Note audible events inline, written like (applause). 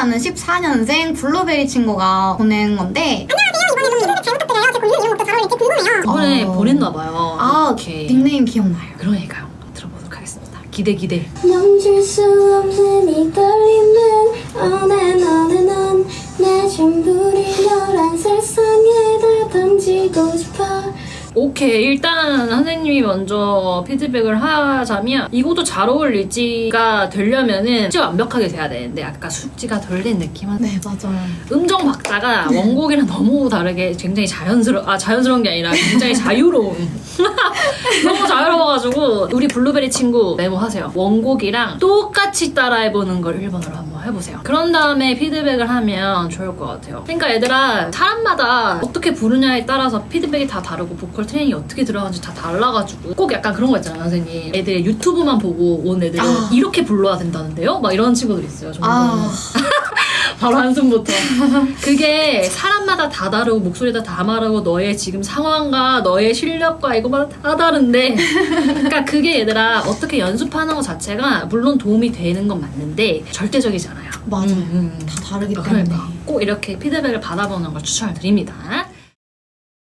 사는 14년생 블루베리 친구가 보낸 건데 이번에 어. 보냈나 봐요. 아 오케이. 닉네임 기억나요. 그러니까요. 들어보도록 하겠습니다. 기대 기대. 멈출 수 없는 이 떨림은 on and on and on 내 전부를 너란 싶어 오케이 일단 선생님이 먼저 피드백을 하자면 이것도 잘 어울릴지가 되려면은 진짜 완벽하게 돼야 되는데 아까 숙지가 덜 된 느낌은 네 맞아요. 음정 박자가 (laughs) 원곡이랑 너무 다르게 굉장히 자연스러 아 자연스러운 게 아니라 굉장히 자유로운 (laughs) 자유로워가지고 우리 블루베리 친구 메모하세요. 원곡이랑 똑같이 따라해보는 걸 1번으로 한번 해보세요. 그런 다음에 피드백을 하면 좋을 것 같아요. 그러니까 얘들아 사람마다 어떻게 부르냐에 따라서 피드백이 다 다르고 보컬 트레이닝이 어떻게 들어가는지 다 달라가지고 꼭 약간 그런 거 있잖아요 선생님. 애들 유튜브만 보고 온 애들은 아. 이렇게 불러야 된다는데요? 막 이런 친구들 있어요 정말 아 바로 한숨부터. (laughs) 그게 사람마다 다 다르고 목소리도 다 다르고 너의 지금 상황과 너의 실력과 이거마다 다 다른데 그러니까 그게 얘들아 어떻게 연습하는 것 자체가 물론 도움이 되는 건 맞는데 절대적이잖아요. 맞아요. 음, 음. 다 다르기 때문에. 그러니까 꼭 이렇게 피드백을 받아보는 걸 추천을 드립니다.